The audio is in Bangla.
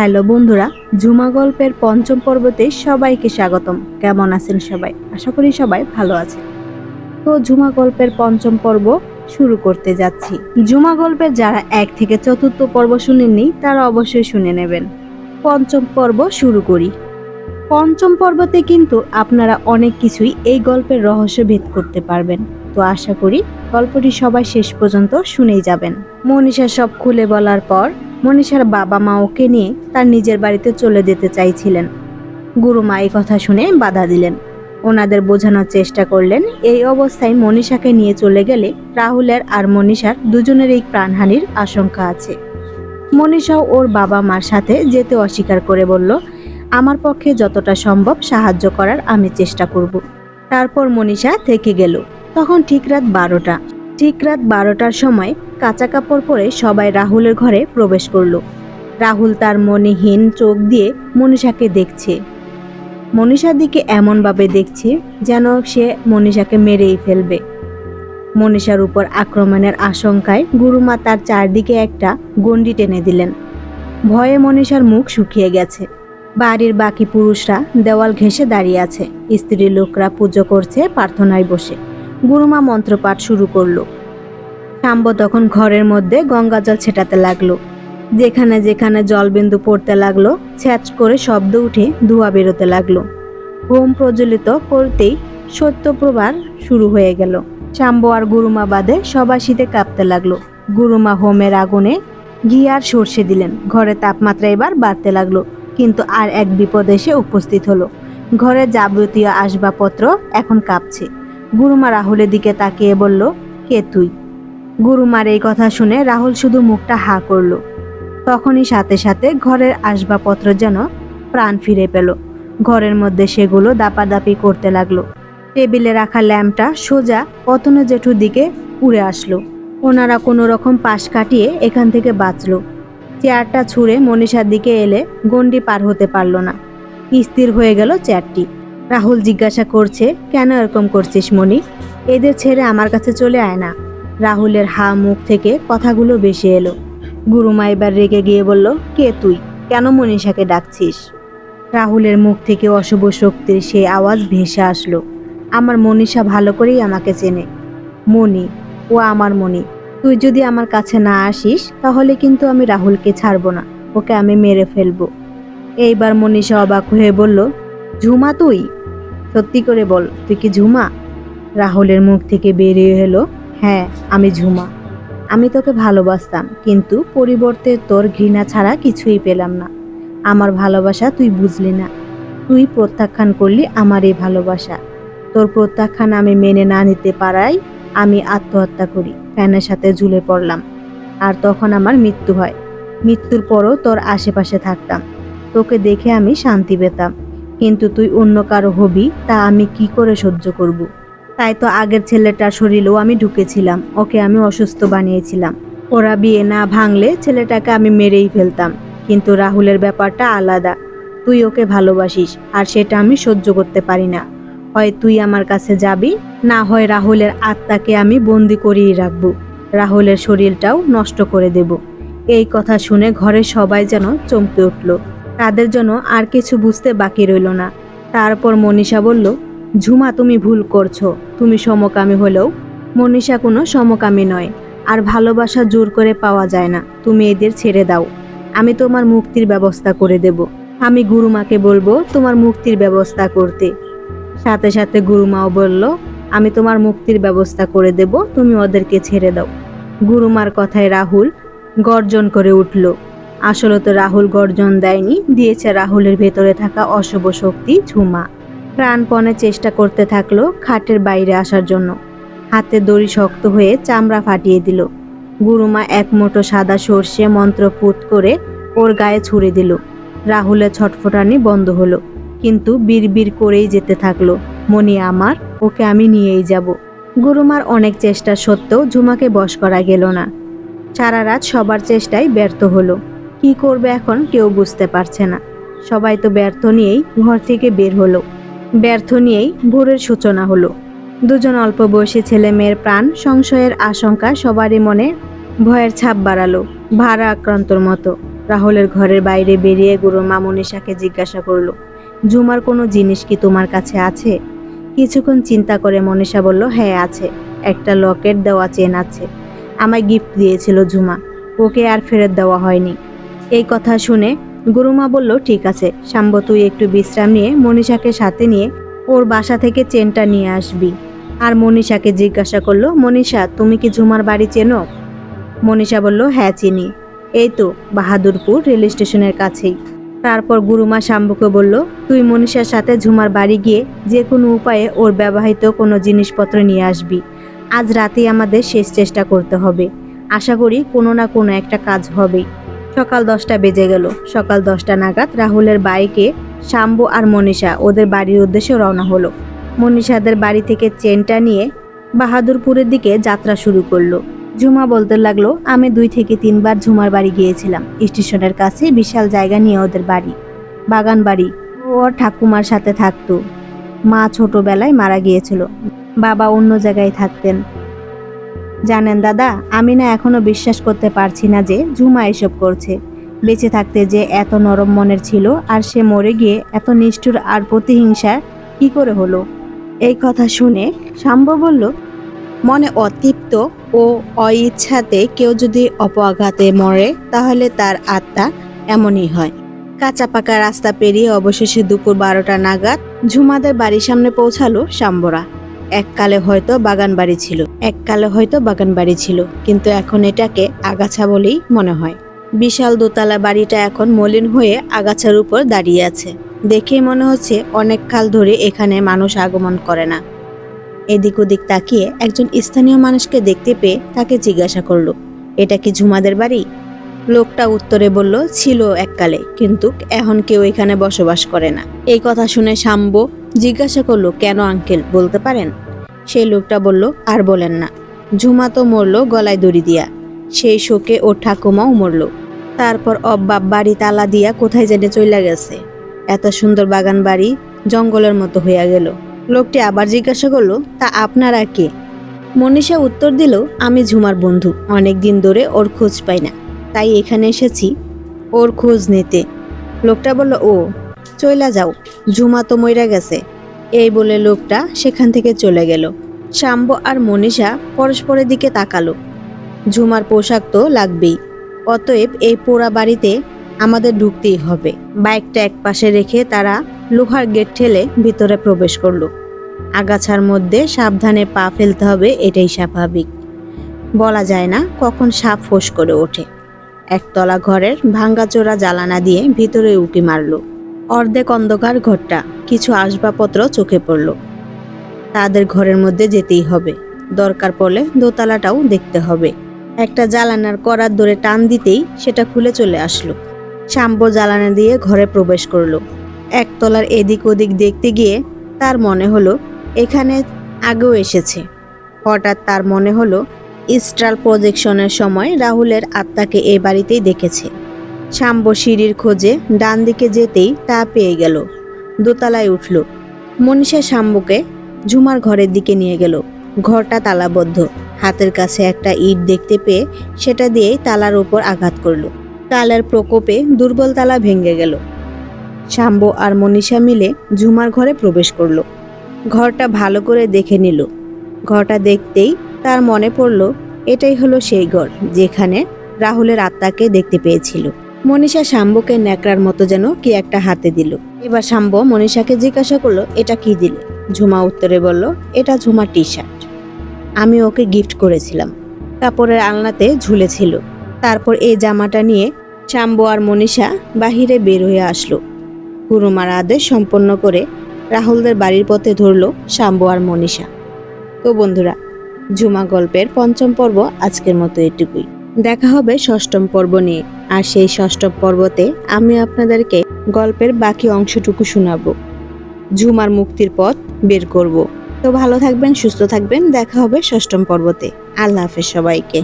হ্যালো বন্ধুরা, ঝুমা গল্পের পঞ্চম পর্বতে সবাইকে স্বাগতম। কেমন আছেন সবাই? আশা করি সবাই ভালো আছে তো ঝুমা গল্পের পঞ্চম পর্ব শুরু করতে যাচ্ছি। ঝুমা গল্পের যারা এক থেকে চতুর্থ পর্ব শুনেননি, তারা অবশ্যই শুনে নেবেন। পঞ্চম পর্ব শুরু করি। পঞ্চম পর্বতে কিন্তু আপনারা অনেক কিছুই এই গল্পের রহস্য ভেদ করতে পারবেন। তো আশা করি গল্পটি সবাই শেষ পর্যন্ত শুনেই যাবেন। মনীষা সব খুলে বলার পর মনীষার বাবা মা ওকে নিয়ে তার নিজের বাড়িতে চলে যেতে চাইছিলেন। গুরুমা এই কথা শুনে বাধা দিলেন। ওনাদের বোঝানোর চেষ্টা করলেন, এই অবস্থায় মনীষাকে নিয়ে চলে গেলে রাহুলের আর মনীষার দুজনের এই প্রাণহানির আশঙ্কা আছে। মনীষাও ওর বাবা মার সাথে যেতে অস্বীকার করে বলল, আমার পক্ষে যতটা সম্ভব সাহায্য করার আমি চেষ্টা করব। তারপর মনীষা থেকে গেল। তখন ঠিক রাত বারোটা। ঠিক রাত বারোটার সময় কাঁচা কাপড় পরে সবাই রাহুলের ঘরে প্রবেশ করল। রাহুল তার মনেহীন চোখ দিয়ে মনীষাকে দেখছে। মনীষার দিকে এমনভাবে দেখছে যেন সে মনীষাকে মেরেই ফেলবে। মনীষার উপর আক্রমণের আশঙ্কায় গুরুমা তার চারদিকে একটা গণ্ডি টেনে দিলেন। ভয়ে মনীষার মুখ শুকিয়ে গেছে। বাড়ির বাকি পুরুষরা দেওয়াল ঘেঁষে দাঁড়িয়ে আছে। স্ত্রী লোকরা পুজো করছে, প্রার্থনায় বসে। গুরুমা মন্ত্রপাঠ শুরু করল। শাম্ব তখন ঘরের মধ্যে গঙ্গা জল ছেটাতে লাগল। যেখানে যেখানে জলবিন্দু পড়তে লাগল, ছ্যাচ করে শব্দ উঠে ধোঁয়া বেরোতে লাগল। হোম প্রজ্বলিত করতেই সত্যপ্রভার শুরু হয়ে গেল। শাম্ব আর গুরুমা বাদে সবাই শীতে কাঁপতে লাগল। গুরুমা হোমের আগুনে ঘি আর সর্ষে দিলেন। ঘরের তাপমাত্রা এবার বাড়তে লাগল, কিন্তু আর এক বিপদ এসে উপস্থিত হলো। ঘরের যাবতীয় আসবাবপত্র এখন কাঁপছে। গুরুমা রাহুলের দিকে তাকিয়ে বলল, কে তুই? গুরুমার এই কথা শুনে রাহুল শুধু মুখটা হা করল। তখনই সাথে সাথে ঘরের আসবাবপত্র যেন প্রাণ ফিরে পেল। ঘরের মধ্যে সেগুলো দাপাদাপি করতে লাগল। টেবিলে রাখা ল্যাম্পটা সোজা পতন জেঠুর দিকে উড়ে আসলো। ওনারা কোনো রকম পাশ কাটিয়ে এখান থেকে বাঁচল। চেয়ারটা ছুঁড়ে মনীষার দিকে এলে গন্ডি পার হতে পারল না। স্থির হয়ে গেল চেয়ারটি। রাহুল জিজ্ঞাসা করছে, কেন এরকম করছিস মনি? এদের ছেড়ে আমার কাছে চলে আয় না। রাহুলের হা মুখ থেকে কথাগুলো বেশি এলো। গুরুমা এবার রেগে গিয়ে বলল, কে তুই? কেন মনীষাকে ডাকছিস? রাহুলের মুখ থেকে অশুভ শক্তির সেই আওয়াজ ভেসে আসলো। আমার মনীষা ভালো করেই আমাকে চেনে। মনি ও আমার মনি তুই যদি আমার কাছে না আসিস, তাহলে কিন্তু আমি রাহুলকে ছাড়বো না। ওকে আমি মেরে ফেলব। এইবার মনীষা অবাক হয়ে বলল, ঝুমা তুই? সত্যি করে বল, তুই কি ঝুমা? রাহুলের মুখ থেকে বেরিয়ে এলো হ্যাঁ আমি ঝুমা। আমি তোকে ভালোবাসতাম, কিন্তু পরিবর্তে তোর ঘৃণা ছাড়া কিছুই পেলাম না। আমার ভালোবাসা তুই বুঝলি না। তুই প্রত্যাখ্যান করলি আমার এই ভালোবাসা। তোর প্রত্যাখ্যান আমি মেনে না নিতে পারাই আমি আত্মহত্যা করি, ফ্যানের সাথে ঝুলে পড়লাম। আর তখন আমার মৃত্যু হয়। মৃত্যুর পরও তোর আশেপাশে থাকতাম। তোকে দেখে আমি শান্তি পেতাম। কিন্তু তুই অন্য কারও হবি, তা আমি কি করে সহ্য করব। তাই তো আগের ছেলেটার শরীরেও আমি ঢুকেছিলাম, ওকে আমি অসুস্থ বানিয়েছিলাম। ওরা বিয়ে না ভাঙলে ছেলেটাকে আমি মেরেই ফেলতাম, কিন্তু রাহুলের ব্যাপারটা আলাদা। তুই ওকে ভালোবাসিস, আর সেটা আমি সহ্য করতে পারি না। হয় তুই আমার কাছে যাবি, না হয় রাহুলের আত্মাকে আমি বন্দি করিয়ে রাখব। রাহুলের শরীরটাও নষ্ট করে দেব। এই কথা শুনে ঘরের সবাই যেন চমকে উঠল। তাদের জন্য আর কিছু বুঝতে বাকি রইল না। তারপর মনীষা বলল, ঝুমা, তুমি ভুল করছ। তুমি সমকামী হলেও মনীষা কোনো সমকামী নয়। আর ভালোবাসা জোর করে পাওয়া যায় না। তুমি এদের ছেড়ে দাও। আমি তোমার মুক্তির ব্যবস্থা করে দেব। আমি গুরুমাকে বলব তোমার মুক্তির ব্যবস্থা করতে। সাথে সাথে গুরুমাও বলল, আমি তোমার মুক্তির ব্যবস্থা করে দেব। তুমি ওদেরকে ছেড়ে দাও। গুরুমার কথায় রাহুল গর্জন করে উঠল। আসলে তো রাহুল গর্জন দেয়নি, দিয়েছে রাহুলের ভেতরে থাকা অশুভ শক্তি ঝুমা। প্রাণপণে চেষ্টা করতে থাকল খাটের বাইরে আসার জন্য। হাতে দড়ি শক্ত হয়ে চামড়া ফাটিয়ে দিল। গুরুমা এক মুঠো সাদা সর্ষে মন্ত্র মন্ত্রপুত করে ওর গায়ে ছুড়ে দিল। রাহুলের ছটফটানি বন্ধ হলো, কিন্তু বিড়বিড় করেই যেতে থাকল। মনি, আমার, ওকে আমি নিয়েই যাব। গুরুমার অনেক চেষ্টা সত্ত্বেও ঝুমাকে বশ করা গেল না। সারা রাত সবার চেষ্টায় ব্যর্থ হলো। কি করবে এখন কেউ বুঝতে পারছে না। সবাই তো ব্যর্থ নিয়েই ঘর থেকে বের হলো। ব্যর্থ নিয়েই ভোরের সূচনা হলো। দুজন অল্প বয়সী ছেলে মেয়ের প্রাণ সংশয়ের আশঙ্কা সবারই মনে ভয়ের ছাপ বাড়ালো ভাড়া আক্রান্তর মতো। রাহুলের ঘরের বাইরে বেরিয়ে গুরুমা মনীষাকে জিজ্ঞাসা করল ঝুমার কোনো জিনিস কি তোমার কাছে আছে? কিছুক্ষণ চিন্তা করে মনীষা বলল হ্যাঁ আছে। একটা লকেট দেওয়া চেন আছে। আমায় গিফট দিয়েছিল ঝুমা ওকে আর ফেরত দেওয়া হয়নি। এই কথা শুনে গুরুমা বলল, ঠিক আছে, শাম্ব, তুই একটু বিশ্রাম নিয়ে মনীষাকে সাথে নিয়ে ওর বাসা থেকে চেনটা নিয়ে আসবি। আর মনীষাকে জিজ্ঞাসা করল, মনীষা, তুমি কি ঝুমার বাড়ি চেনো? মনীষা বলল হ্যাঁ চিনি। এই তো, বাহাদুরপুর রেল স্টেশনের কাছেই। তারপর গুরুমা শাম্বুকে বলল, তুই মনীষার সাথে ঝুমার বাড়ি গিয়ে যে কোনো উপায়ে ওর ব্যবহৃত কোনো জিনিসপত্র নিয়ে আসবি। আজ রাতেই আমাদের শেষ চেষ্টা করতে হবে। আশা করি কোনো না কোনো একটা কাজ হবেই। সকাল দশটা বেজে গেল। সকাল দশটা নাগাদ রাহুলের বাইকে শাম্বু আর মনীষা ওদের বাড়ির উদ্দেশ্যে রওনা হলো। মনীষাদের বাড়ি থেকে চেনটা নিয়ে বাহাদুরপুরের দিকে যাত্রা শুরু করল। ঝুমা বলতে লাগল, আমি দুই থেকে তিনবার ঝুমার বাড়ি গিয়েছিলাম। স্টেশনের কাছে বিশাল জায়গা নিয়ে ওদের বাড়ি। বাগান বাড়ি। ও ঠাকুমার সাথে থাকতো। মা ছোটবেলায় মারা গিয়েছিল। বাবা অন্য জায়গায় থাকতেন। জানেন দাদা, আমি না এখনও বিশ্বাস করতে পারছি না যে ঝুমা এসব করছে। বেঁচে থাকতে যে এত নরম মনের ছিল আর সে মরে গিয়ে এত নিষ্ঠুর আর প্রতিহিংসা কি করে হলো? এই কথা শুনে শাম্ব বলল, মনে অতৃপ্ত ও অইচ্ছাতে কেউ যদি অপঘাতে মরে, তাহলে তার আত্মা এমনই হয়। কাঁচা পাকা রাস্তা পেরিয়ে অবশেষে দুপুর বারোটা নাগাদ ঝুমাদের বাড়ির সামনে পৌঁছালো শাম্বরা। এককালে হয়তো বাগান বাড়ি ছিল, এককালে হয়তো বাগান বাড়ি ছিল, কিন্তু এখন এটাকে আগাছা বলেই মনে হয়। বিশাল দোতলা বাড়িটা এখন মলিন হয়ে আগাছার উপর দাঁড়িয়ে আছে। দেখেই মনে হচ্ছে অনেক কাল ধরে এখানে মানুষ আগমন করে না। এদিক ওদিক তাকিয়ে একজন স্থানীয় মানুষকে দেখতে পেয়ে তাকে জিজ্ঞাসা করল, এটা কি ঝুমাদের বাড়ি? লোকটা উত্তরে বলল, ছিল এককালে, কিন্তু এখন কেউ এখানে বসবাস করে না। এই কথা শুনে শাম্ব জিজ্ঞাসা করল, কেন আঙ্কেল? বলতে পারেন? সেই লোকটা বলল, আর বলেন না। ঝুমা তো মরল গলায় দড়ি দিয়া। সেই শোকে ওর ঠাকুমাও মরল। তারপর অব্বাব বাড়ি তালা দিয়া কোথায় জেনে চইলা গেছে। এত সুন্দর বাগান বাড়ি জঙ্গলের মতো হইয়া গেল। লোকটি আবার জিজ্ঞাসা করল, তা আপনারা কে? মনীষা উত্তর দিল, আমি ঝুমার বন্ধু। অনেক দিন ধরে ওর খোঁজ পাই না। তাই এখানে এসেছি। ওর খোঁজ নিতে। লোকটা বলল, ও চইলা যাও ঝুমা তো মইরা গেছে। এই বলে লোকটা সেখান থেকে চলে গেল। শাম্ব আর মনীষা পরস্পরের দিকে তাকালো। ঝুমার পোশাক তো লাগবেই, অতএব এই পোড়া বাড়িতে আমাদের ঢুকতেই হবে। বাইকটা এক পাশে রেখে তারা লোহার গেট ঠেলে ভিতরে প্রবেশ করল। আগাছার মধ্যে সাবধানে পা ফেলতে হবে, এটাই স্বাভাবিক। বলা যায় না কখন সাপ ফোঁস করে ওঠে। একতলা ঘরের ভাঙ্গাচোরা জ্বালানা দিয়ে ভিতরে উকি মারল। অর্ধেক অন্ধকার ঘরটা, কিছু আসবাবপত্র চোখে পড়ল। তাদের ঘরের মধ্যে যেতেই হবে। দরকার পড়লে দোতলাটাও দেখতে হবে। একটা জ্বালানার করার ধরে টান দিতেই সেটা খুলে চলে আসলো। শাম্ব জ্বালানা দিয়ে ঘরে প্রবেশ করল। একতলার এদিক ওদিক দেখতে গিয়ে তার মনে হলো, এখানে আগেও এসেছে। হঠাৎ তার মনে হলো ইস্ট্রাল প্রজেকশনের সময় রাহুলের আত্মাকে এ বাড়িতেই দেখেছে। শাম্ব সিঁড়ির খোঁজে ডান দিকে যেতেই তা পেয়ে গেল। দোতলায় উঠল। মনীষা শাম্বকে ঝুমার ঘরের দিকে নিয়ে গেল। ঘরটা তালাবদ্ধ। হাতের কাছে একটা ইট দেখতে পেয়ে সেটা দিয়েই তালার ওপর আঘাত করল। তালার প্রকোপে দুর্বল তালা ভেঙে গেল। শাম্ব আর মনীষা মিলে ঝুমার ঘরে প্রবেশ করল। ঘরটা ভালো করে দেখে নিল। ঘরটা দেখতেই তার মনে পড়ল, এটাই হলো সেই ঘর যেখানে রাহুলের আত্মাকে দেখতে পেয়েছিল। মনীষা শাম্বকে ন্যাকড়ার মতো যেন কি একটা হাতে দিল। এবার শাম্ব মনীষাকে জিজ্ঞাসা করল, এটা কি দিলে? ঝুমা উত্তরে বলল, এটা ঝুমার টি শার্ট আমি ওকে গিফট করেছিলাম। কাপড়ের আলনাতে ঝুলেছিল। তারপর এই জামাটা নিয়ে শাম্ব আর মনীষা বাহিরে বের হয়ে আসলো। গুরুমার আদেশ সম্পন্ন করে রাহুলদের বাড়ির পথে ধরল শাম্ব আর মনীষা। তো বন্ধুরা, ঝুমা গল্পের পঞ্চম পর্ব আজকের মতো এটুকুই। দেখা হবে ষষ্ঠম পর্ব নিয়ে। আর সেই ষষ্ঠ পর্বতে আমি আপনাদেরকে গল্পের বাকি অংশটুকু শোনাব। ঝুমার মুক্তির পথ বের করব। তো ভালো থাকবেন, সুস্থ থাকবেন। দেখা হবে ষষ্ঠম পর্বতে। আল্লাহ হাফেজ সবাইকে।